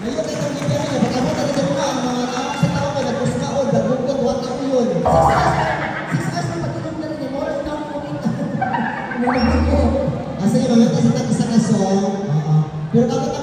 Ngayon ay kami pera niya, pagkabuta na dalawa mga tao sa tao na nagpuskaon, nagbuntog, what ang yun? Six hours na patulog na rin, more than now, kumita. Mga buko. Asa yung mga kasi tapos sa kaso, pero kapag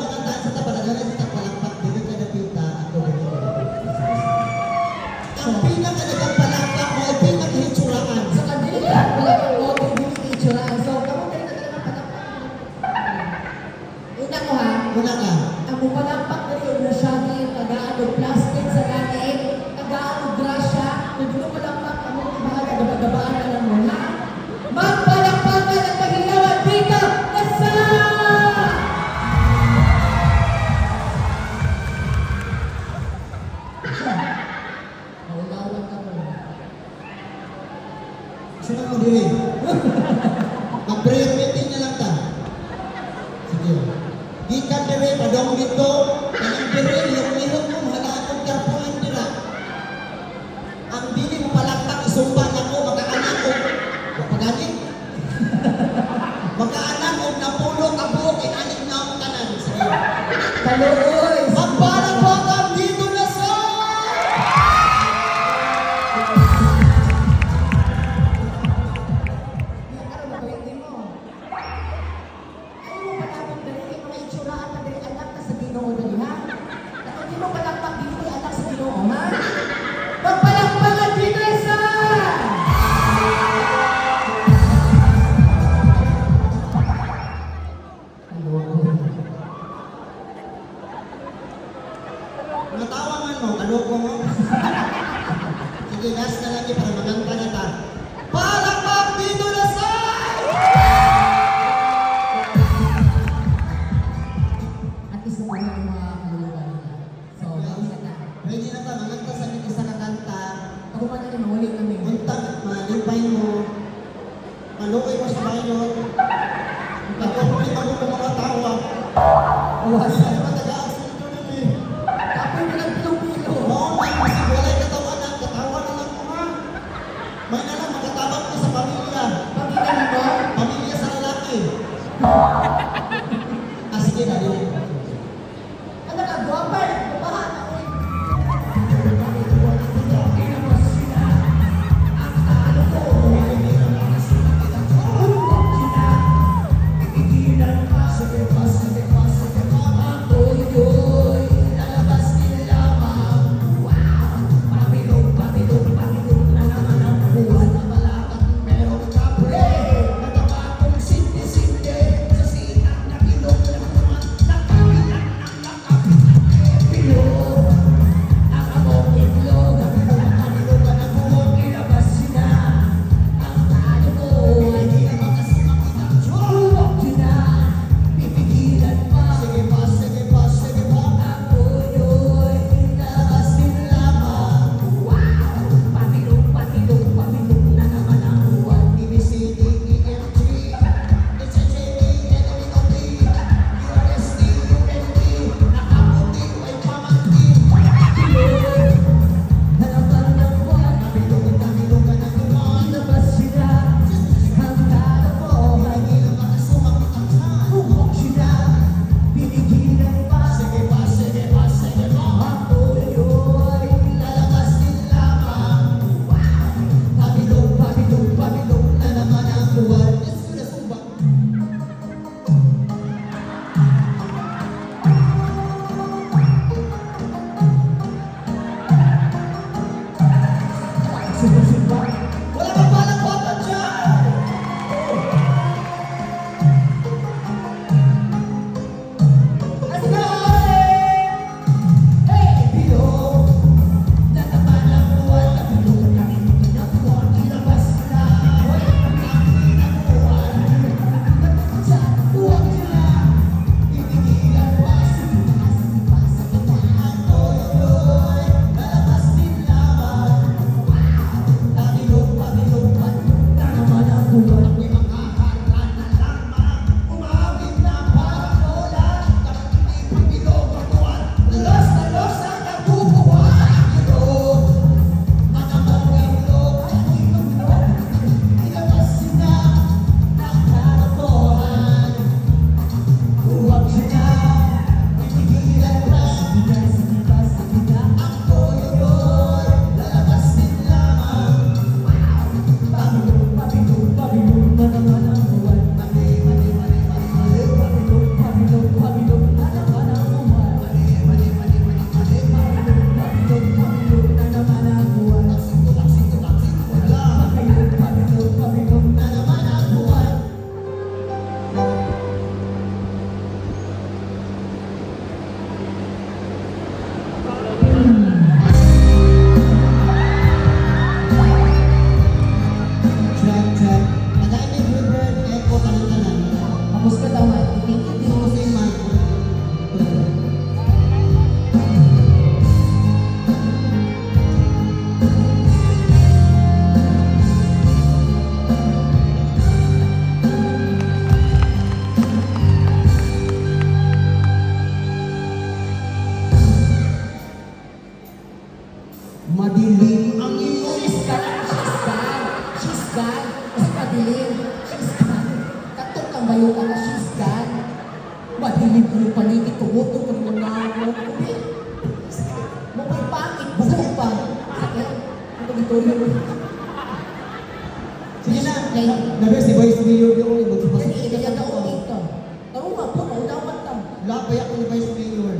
naudawan ako ni Vice Mayor.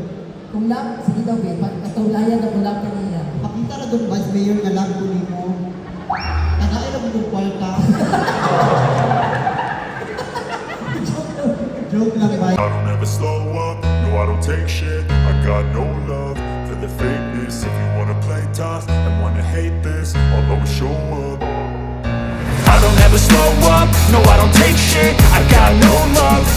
Kung lang, sige daw, be, katulayan na wala ka niya. Pakita na doon Vice Mayor nga lang ko mo. Tagain ako ng kwarta. Joke lang ba? I don't ever slow up, no I don't take shit I got no love for the fakeness If you wanna play tough and wanna hate this I'll always show up I don't ever slow up, no I don't take shit I got no love for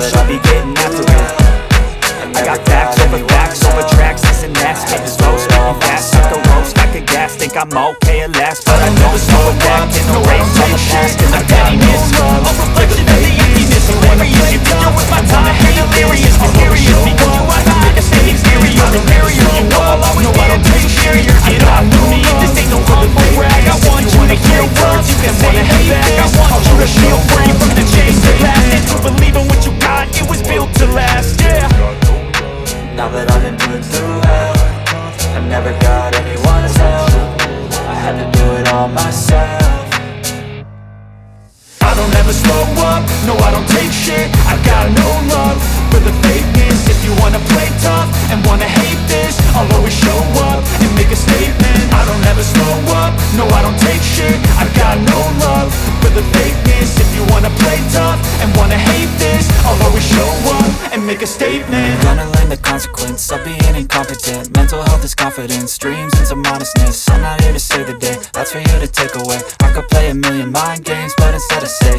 that I be getting after it. I got facts over facts over tracks, this and that Spitting slow, spitting fast, could roast, I could gas Think I'm okay at last, confidence, dreams and some honestness. I'm not here to save the day, that's for you to take away. I could play a million mind games, but instead I say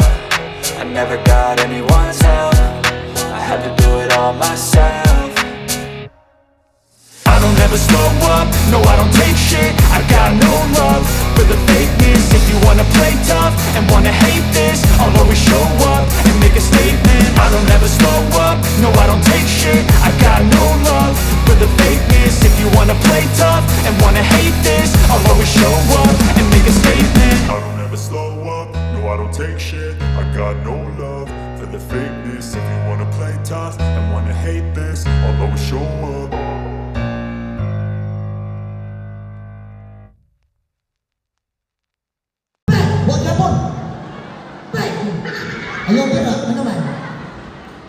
I never got anyone's help. I had to do it all myself. I don't ever slow up, no I don't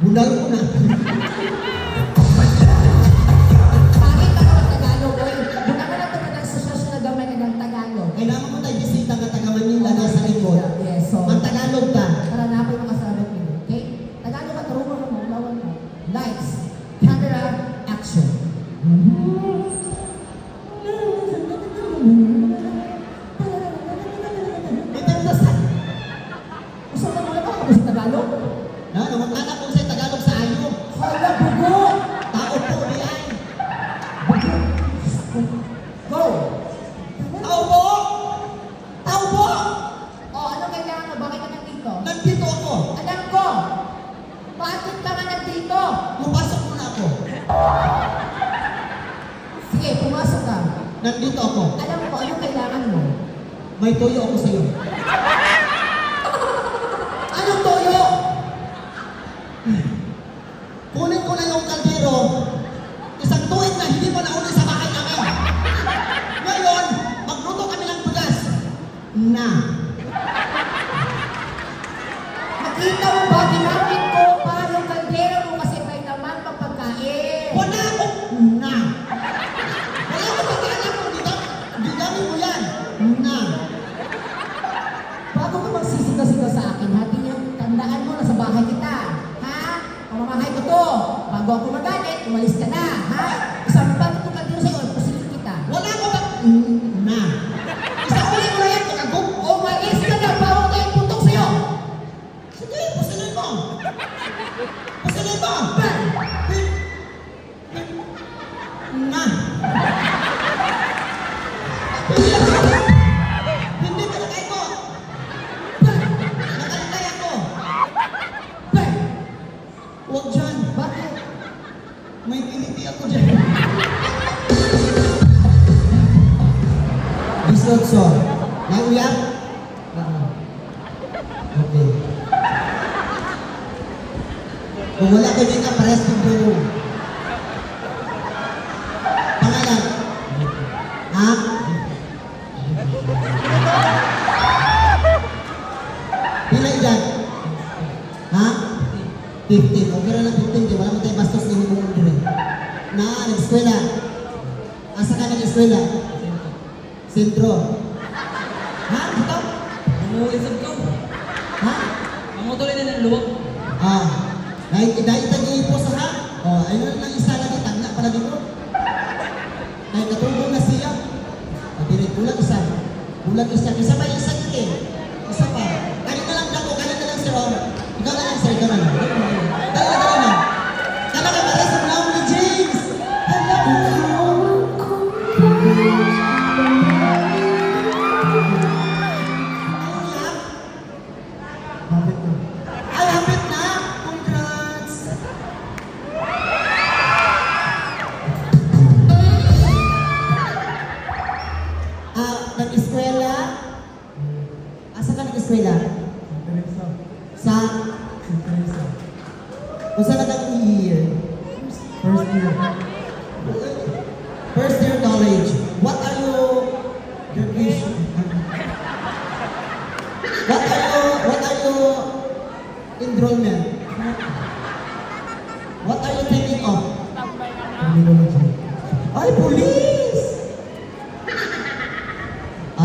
Bulag ko na. Nandito ako. Alam ko, ano kailangan mo? May toyo ako sa'yo. Kung wala kayo dito, parehas kang bro. Pangalan? Ha? Bilang dyan? Ha? 15. Okay na lang 15, di wala mo tayo bastos ni Himong Andre. Na, nag-eskwela. Asa ka nag-eskwela? Sentro. Ha? Ito? Umuwi sa Ha? Ang motor na ng luwag. Ah. Dahil idaitan niya po sa ha. Oh, ayun lang isa lagi, tangna pala dito. Dahil katulong na siya. Pag-direct, kulang isa. Kulang isa. Isa pa isa kaya.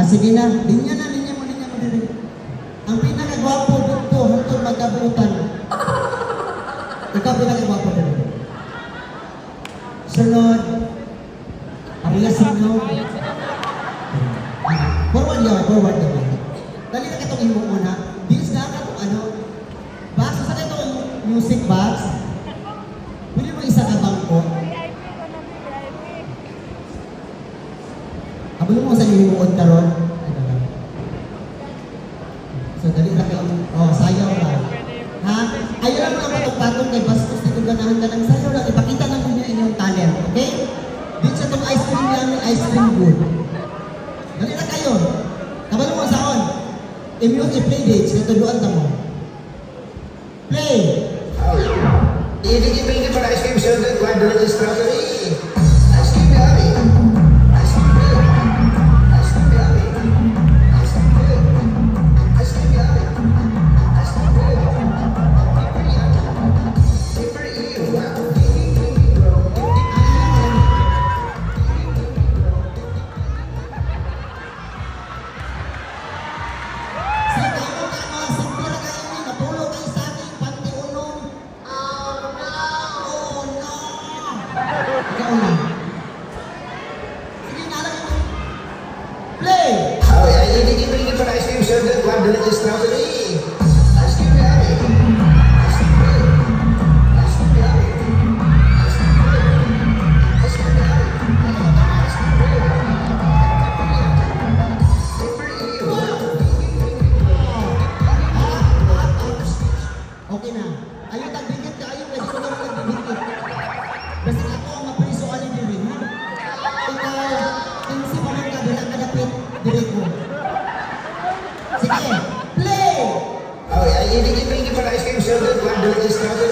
sige na, linya na, linya mo, linya mo dito. Ang pinakagwapo dito, hantong magkabutan. Ikaw pinakagwapo dito. Sunod, Pakita lang ninyo inyong talent, okay? Dito sa itong ice cream namin, ice cream good. Dali na kayo. Kabalo mo sa on. Immune i-play dates, natuluan na mo. Play! Oh, yeah. Ibigin-bigin ko na ice cream, sir, good, one, strawberry. Estado